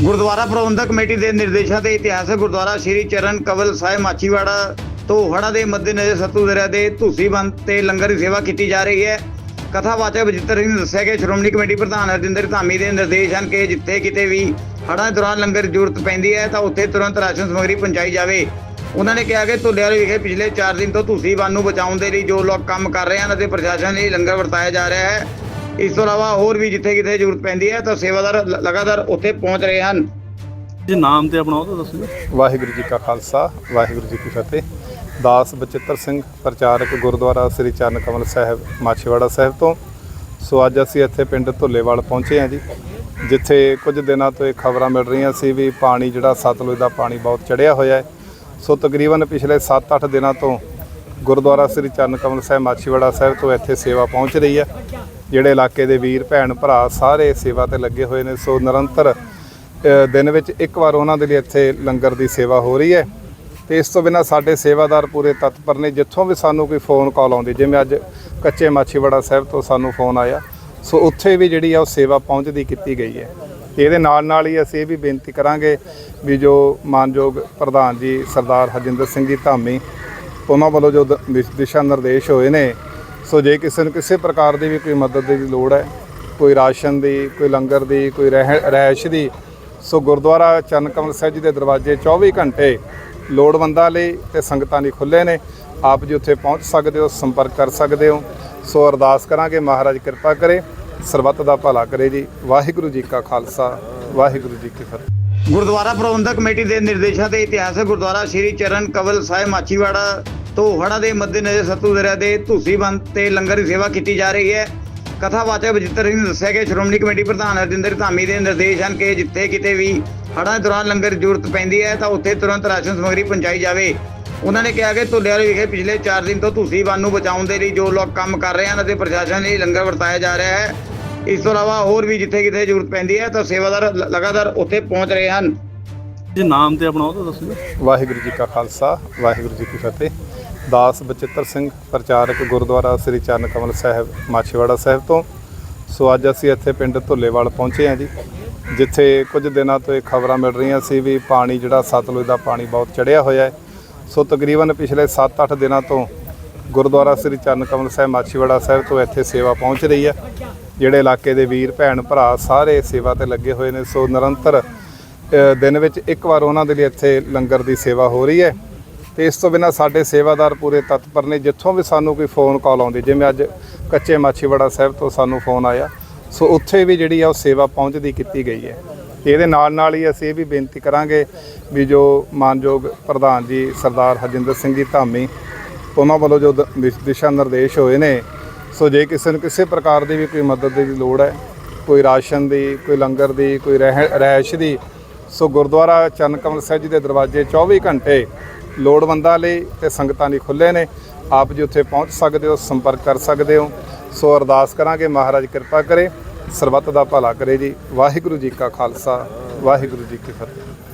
ਗੁਰਦੁਆਰਾ ਪ੍ਰਬੰਧਕ committee ਦੇ ਨਿਰਦੇਸ਼ਾਂ ਤੇ ਇਤਿਹਾਸਕ ਗੁਰਦੁਆਰਾ ਸ੍ਰੀ ਚਰਨ ਕਵਲ ਸਾਹਿਬ ਮਾਚੀਵਾੜਾ ਤੋਂ ਹੜਾ ਦੇ ਮੱਦੇਨਜ਼ਰ ਸਤੂ ਦਰਿਆ ਦੇ ਧੂਸੀ ਬੰਦ ਤੇ ਲੰਗਰ ਦੀ ਸੇਵਾ ਕੀਤੀ ਜਾ ਰਹੀ ਹੈ। ਕਥਾਵਾਚਕ ਬਜਿੱਤਰ ਸਿੰਘ ਨੇ ਦੱਸਿਆ ਕਿ ਸ਼੍ਰੋਮਣੀ ਕਮੇਟੀ ਪ੍ਰਧਾਨ ਹਰਜਿੰਦਰ ਧਾਮੀ ਦੇ ਨਿਰਦੇਸ਼ ਹਨ ਕਿ ਜਿੱਥੇ ਕਿਤੇ ਵੀ ਹੜ੍ਹਾਂ ਦੌਰਾਨ ਲੰਗਰ ਦੀ ਜ਼ਰੂਰਤ ਪੈਂਦੀ ਹੈ ਤਾਂ ਉੱਥੇ ਤੁਰੰਤ ਰਾਸ਼ਨ ਸਮੱਗਰੀ ਪਹੁੰਚਾਈ ਜਾਵੇ। ਉਹਨਾਂ ਨੇ ਕਿਹਾ ਕਿ ਧੁੱਲੇਵਾਲ ਵਿਖੇ ਪਿਛਲੇ 4 ਦਿਨ ਤੋਂ ਧੂਸੀ ਬੰਨ ਨੂੰ ਬਚਾਉਣ ਦੇ ਲਈ ਜੋ ਲੋਕ ਕੰਮ ਕਰ ਰਹੇ ਹਨ ਅਤੇ ਪ੍ਰਸ਼ਾਸਨ ਲਈ ਲੰਗਰ ਵਰਤਾਇਆ ਜਾ ਰਿਹਾ ਹੈ ਇਸ ਤੋਂ ਇਲਾਵਾ ਹੋਰ ਵੀ ਜਿੱਥੇ ਕਿਤੇ ਜ਼ਰੂਰਤ ਪੈਂਦੀ ਹੈ ਤਾਂ ਸੇਵਾਦਾਰ ਲਗਾਤਾਰ ਉੱਥੇ ਪਹੁੰਚ ਰਹੇ ਹਨ। ਜੀ ਨਾਮ ਤੇ ਆਪਣਾ ਉਹ ਤਾਂ ਦੱਸੋ ਵਾਹਿਗੁਰੂ ਜੀ ਕਾ ਖਾਲਸਾ ਵਾਹਿਗੁਰੂ ਜੀ ਕੀ ਫਤਿਹ। ਦਾਸ ਬਚਿੱਤਰ ਸਿੰਘ ਪ੍ਰਚਾਰਕ ਗੁਰਦੁਆਰਾ ਸ੍ਰੀ ਚਰਨ ਕਮਲ ਸਾਹਿਬ ਮਾਛੀਵਾੜਾ ਸਾਹਿਬ ਤੋਂ। ਸੋ ਅੱਜ ਅਸੀਂ ਇੱਥੇ ਪਿੰਡ ਧੁੱਲੇਵਾਲ ਪਹੁੰਚੇ ਹਾਂ ਜੀ ਜਿੱਥੇ ਕੁਝ ਦਿਨਾਂ ਤੋਂ ਇਹ ਖਬਰਾਂ ਮਿਲ ਰਹੀਆਂ ਸੀ ਵੀ ਪਾਣੀ ਜਿਹੜਾ ਸਤਲੁਜ ਦਾ ਪਾਣੀ ਬਹੁਤ ਚੜਿਆ ਹੋਇਆ ਹੈ। ਸੋ ਤਕਰੀਬਨ ਪਿਛਲੇ 7-8 ਦਿਨਾਂ ਤੋਂ ਗੁਰਦੁਆਰਾ ਸ੍ਰੀ ਚਰਨ ਕਮਲ ਸਾਹਿਬ ਮਾਛੀਵਾੜਾ ਸਾਹਿਬ ਤੋਂ ਇੱਥੇ ਸੇਵਾ ਪਹੁੰਚ ਰਹੀ ਹੈ। ਜਿਹੜੇ ਇਲਾਕੇ ਦੇ ਵੀਰ, ਭੈਣ, ਭਰਾ ਸਾਰੇ ਸੇਵਾ ਤੇ ਲੱਗੇ ਹੋਏ ਨੇ। ਸੋ ਨਿਰੰਤਰ ਦਿਨ ਵਿੱਚ ਇੱਕ ਵਾਰ ਉਹਨਾਂ ਦੇ ਲਈ ਇੱਥੇ ਲੰਗਰ ਦੀ ਸੇਵਾ ਹੋ ਰਹੀ ਹੈ। ਤੇ ਇਸ ਤੋਂ ਬਿਨਾਂ ਸਾਡੇ ਸੇਵਾਦਾਰ ਪੂਰੇ ਤਤਪਰ ਨੇ। ਜਿੱਥੋਂ ਵੀ ਸਾਨੂੰ ਕੋਈ ਫੋਨ ਕਾਲ ਆਉਂਦੀ, ਜਿਵੇਂ ਅੱਜ ਕੱਚੇ ਮਾਛੀਵਾੜਾ ਸਾਹਿਬ ਤੋਂ ਸਾਨੂੰ ਫੋਨ ਆਇਆ। ਸੋ ਉੱਥੇ ਵੀ ਜਿਹੜੀ ਆ ਉਹ ਸੇਵਾ ਪਹੁੰਚਦੀ ਕੀਤੀ ਗਈ ਹੈ। ਤੇ ਇਹਦੇ ਨਾਲ ਨਾਲ ਹੀ ਅਸੀਂ ਇਹ ਵੀ ਬੇਨਤੀ ਕਰਾਂਗੇ ਵੀ ਜੋ ਮਾਨਯੋਗ ਪ੍ਰਧਾਨ ਜੀ ਸਰਦਾਰ ਹਰਜਿੰਦਰ ਸਿੰਘ ਜੀ ਧਾਮੀ, ਉਹਨਾਂ ਵੱਲੋਂ ਜੋ ਦਿਸ਼- ਦਿਸ਼ਾ ਨਿਰਦੇਸ਼ ਹੋਏ ਨੇ ਸੋ ਜੇ ਕਿਸੇ ਨੂੰ ਕਿਸੇ ਪ੍ਰਕਾਰ ਦੀ ਵੀ ਕੋਈ ਮਦਦ ਦੀ ਲੋੜ ਹੈ, ਕੋਈ ਰਾਸ਼ਨ ਦੀ, ਕੋਈ ਲੰਗਰ ਦੀ, ਕੋਈ ਰਹਿ- ਰਿਹਾਇਸ਼ ਦੀ, ਸੋ ਗੁਰਦੁਆਰਾ ਚਰਨ ਕਮਲ ਸਾਹਿਬ ਜੀ ਦੇ ਦਰਵਾਜ਼ੇ 24 ਘੰਟੇ ਲੋੜਵੰਦਾਂ ਲਈ ਤੇ ਸੰਗਤਾਂ ਲਈ ਖੁੱਲੇ ਨੇ। ਆਪ ਜੀ ਉੱਥੇ ਪਹੁੰਚ ਸਕਦੇ ਹੋ, ਸੰਪਰਕ ਕਰ ਸਕਦੇ ਹੋ। ਸੋ ਅਰਦਾਸ ਕਰਾਂਗੇ, ਮਹਾਰਾਜ ਕਿਰਪਾ ਕਰੇ, ਸਰਬੱਤ ਦਾ ਭਲਾ ਕਰੇ ਜੀ। ਵਾਹਿਗੁਰੂ ਜੀ ਕਾ ਖਾਲਸਾ, ਵਾਹਿਗੁਰੂ ਜੀ ਕੀ ਫਤਿਹ। ਗੁਰਦੁਆਰਾ ਪ੍ਰਬੰਧਕ ਕਮੇਟੀ ਦੇ ਨਿਰਦੇਸ਼ਾਂ ਤੇ ਇਤਿਹਾਸਕ ਗੁਰਦੁਆਰਾ ਸ੍ਰੀ ਚਰਨ ਕਵਲ ਸਾਹਿਬ ਮਾਚੀਵਾੜਾ ਹੜਾ ਦੇ ਮੱਦੇਨਜ਼ਰ ਸਤੂ ਦਰਿਆ ਦੇ ਧੂਸੀ ਬੰਦ ਤੇ ਲੰਗਰ ਦੀ ਸੇਵਾ ਕੀਤੀ ਜਾ ਰਹੀ ਹੈ। ਕਥਾਵਾਚਕ ਬਜਿੱਤਰ ਸਿੰਘ ਨੇ ਦੱਸਿਆ ਕਿ ਸ਼੍ਰੋਮਣੀ ਕਮੇਟੀ ਪ੍ਰਧਾਨ ਹਰਜਿੰਦਰ ਧਾਮੀ ਦੇ ਨਿਰਦੇਸ਼ ਹਨ ਕਿ ਜਿੱਥੇ ਕਿਤੇ ਵੀ ਹੜ੍ਹਾਂ ਦੌਰਾਨ ਲੰਗਰ ਦੀ ਜ਼ਰੂਰਤ ਪੈਂਦੀ ਹੈ ਤਾਂ ਉੱਥੇ ਤੁਰੰਤ ਰਾਸ਼ਨ ਸਮੱਗਰੀ ਪਹੁੰਚਾਈ ਜਾਵੇ। ਉਹਨਾਂ ਨੇ ਕਿਹਾ ਕਿ ਧੁੱਲੇਵਾਲ ਵਿਖੇ ਪਿਛਲੇ 4 ਦਿਨ ਤੋਂ ਧੂਸੀ ਬੰਨ ਨੂੰ ਬਚਾਉਣ ਦੇ ਲਈ ਜੋ ਲੋਕ ਕੰਮ ਕਰ ਰਹੇ ਹਨ ਅਤੇ ਪ੍ਰਸ਼ਾਸਨ ਲਈ ਲੰਗਰ ਵਰਤਾਇਆ ਜਾ ਰਿਹਾ ਹੈ। ਇਸ ਤੋਂ ਇਲਾਵਾ ਹੋਰ ਵੀ ਜਿੱਥੇ ਕਿਤੇ ਜ਼ਰੂਰਤ ਪੈਂਦੀ ਹੈ ਤਾਂ ਸੇਵਾਦਾਰ ਲਗਾਤਾਰ ਉੱਥੇ ਪਹੁੰਚ ਰਹੇ ਹਨ। ਜੀ ਨਾਮ ਤੇ ਆਪਣਾ ਉਹ ਤਾਂ ਦੱਸੋ ਵਾਹਿਗੁਰੂ ਜੀ ਕਾ ਖਾਲਸਾ ਵਾਹਿਗੁਰੂ ਜੀ ਕੀ ਫਤਿਹ। ਦਾਸ ਬਚਿੱਤਰ ਸਿੰਘ, ਪ੍ਰਚਾਰਕ ਗੁਰਦੁਆਰਾ ਸ੍ਰੀ ਚਰਨ ਕਮਲ ਸਾਹਿਬ, ਮਾਛੀਵਾੜਾ ਸਾਹਿਬ ਤੋਂ। ਸੋ ਅੱਜ ਅਸੀਂ ਇੱਥੇ ਪਿੰਡ ਧੁੱਲੇਵਾਲ ਪਹੁੰਚੇ ਹਾਂ ਜੀ, ਜਿੱਥੇ ਕੁਝ ਦਿਨਾਂ ਤੋਂ ਇਹ ਖਬਰਾਂ ਮਿਲ ਰਹੀਆਂ ਸੀ ਵੀ ਪਾਣੀ ਜਿਹੜਾ ਸਤਲੁਜ ਦਾ ਪਾਣੀ ਬਹੁਤ ਚੜਿਆ ਹੋਇਆ ਹੈ। ਸੋ ਤਕਰੀਬਨ ਪਿਛਲੇ 7-8 ਦਿਨਾਂ ਤੋਂ ਗੁਰਦੁਆਰਾ ਸ੍ਰੀ ਚਰਨ ਕਮਲ ਸਾਹਿਬ, ਮਾਛੀਵਾੜਾ ਸਾਹਿਬ ਤੋਂ ਇੱਥੇ ਸੇਵਾ ਪਹੁੰਚ ਰਹੀ ਹੈ, ਜਿਹੜੇ ਇਲਾਕੇ ਦੇ ਵੀਰ, ਭੈਣ, ਭਰਾ ਸਾਰੇ ਸੇਵਾ ਤੇ ਲੱਗੇ ਹੋਏ ਨੇ। ਸੋ ਨਿਰੰਤਰ ਦਿਨ ਵਿੱਚ ਇੱਕ ਵਾਰ ਉਹਨਾਂ ਦੇ ਲਈ ਇੱਥੇ ਲੰਗਰ ਦੀ ਸੇਵਾ ਹੋ ਰਹੀ ਹੈ। ਤੇ ਇਸ ਤੋਂ ਬਿਨਾਂ ਸਾਡੇ ਸੇਵਾਦਾਰ ਪੂਰੇ ਤਤਪਰ ਨੇ। ਜਿੱਥੋਂ ਵੀ ਸਾਨੂੰ ਕੋਈ ਫੋਨ ਕਾਲ ਆਉਂਦੀ, ਜਿਵੇਂ ਅੱਜ ਕੱਚੇ ਮਾਛੀਵਾੜਾ ਸਾਹਿਬ ਤੋਂ ਸਾਨੂੰ ਫੋਨ ਆਇਆ, ਸੋ ਉੱਥੇ ਵੀ ਜਿਹੜੀ ਆ ਉਹ ਸੇਵਾ ਪਹੁੰਚਦੀ ਕੀਤੀ ਗਈ ਹੈ। ਤੇ ਇਹਦੇ ਨਾਲ ਨਾਲ ਹੀ ਅਸੀਂ ਇਹ ਵੀ ਬੇਨਤੀ ਕਰਾਂਗੇ ਵੀ ਜੋ ਮਾਨਯੋਗ ਪ੍ਰਧਾਨ ਜੀ ਸਰਦਾਰ ਹਰਜਿੰਦਰ ਸਿੰਘ ਜੀ ਧਾਮੀ, ਉਹਨਾਂ ਵੱਲੋਂ ਜੋ ਦਿਸ਼- ਦਿਸ਼ਾ ਨਿਰਦੇਸ਼ ਹੋਏ ਨੇ, ਸੋ ਜੇ ਕਿਸੇ ਨੂੰ ਕਿਸੇ ਪ੍ਰਕਾਰ ਦੀ ਵੀ ਕੋਈ ਮਦਦ ਦੀ ਲੋੜ ਹੈ, ਕੋਈ ਰਾਸ਼ਨ ਦੀ, ਕੋਈ ਲੰਗਰ ਦੀ, ਕੋਈ ਰਹਿ- ਰਹਿਸ਼ ਦੀ, ਸੋ ਗੁਰਦੁਆਰਾ ਚਰਨ ਕਮਲ ਸਾਹਿਬ ਜੀ ਦੇ ਦਰਵਾਜ਼ੇ 24 ਘੰਟੇ ਲੋੜਵੰਦਾਂ ਲਈ ਤੇ ਸੰਗਤਾਂ ਲਈ ਖੁੱਲੇ ਨੇ। ਆਪ ਜੀ ਉੱਥੇ ਪਹੁੰਚ ਸਕਦੇ ਹੋ, ਸੰਪਰਕ ਕਰ ਸਕਦੇ ਹੋ। ਸੋ ਅਰਦਾਸ ਕਰਾਂਗੇ, ਮਹਾਰਾਜ ਕਿਰਪਾ ਕਰੇ, ਸਰਬੱਤ ਦਾ ਭਲਾ ਕਰੇ ਜੀ। ਵਾਹਿਗੁਰੂ ਜੀ ਕਾ ਖਾਲਸਾ, ਵਾਹਿਗੁਰੂ ਜੀ ਕੀ ਫਤਿਹ।